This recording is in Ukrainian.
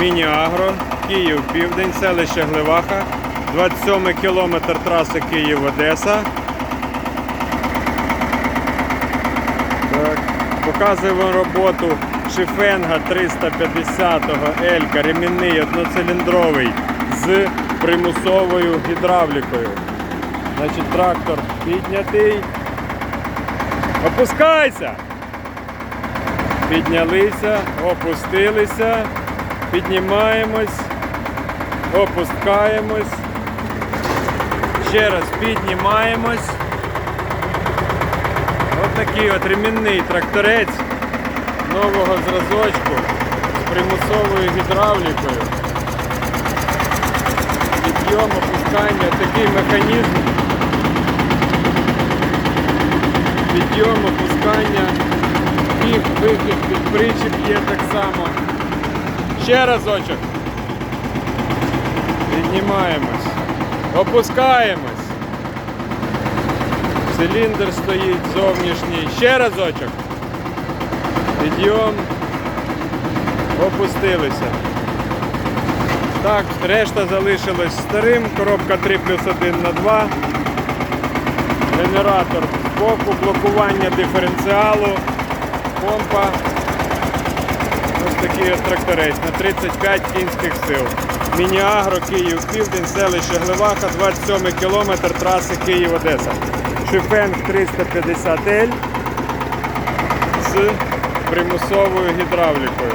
Міні-Агро, Київ Південь, селище Гливаха, 27 кілометр траси Київ-Одеса. Показуємо роботу Шифенга 350-го Елька, ремінний одноциліндровий з примусовою гідравлікою. Значить, трактор піднятий. Опускайся! Піднялися, опустилися, піднімаємось, опускаємось. Ще раз піднімаємось. Ось такий от ремінний тракторець нового зразочку з примусовою гідравлікою. Підйом, опускання, такий механізм. Підйом, опускання, вхід, вихід, під причіп є так само. Ще разочок. Піднімаємось. Опускаємось. Циліндр стоїть зовнішній. Ще разочок. Підйом. Опустилися. Так, решта залишилась старим. Коробка 3 плюс 1 на 2. Генератор збоку, блокування диференціалу, помпа. Ось такий ось тракторець на 35 кінських сил. Міні-Агро, Київ, Південь, селище Гливаха, 27 кілометр траси Київ-Одеса. Шифенг 350Л з примусовою гідравлікою.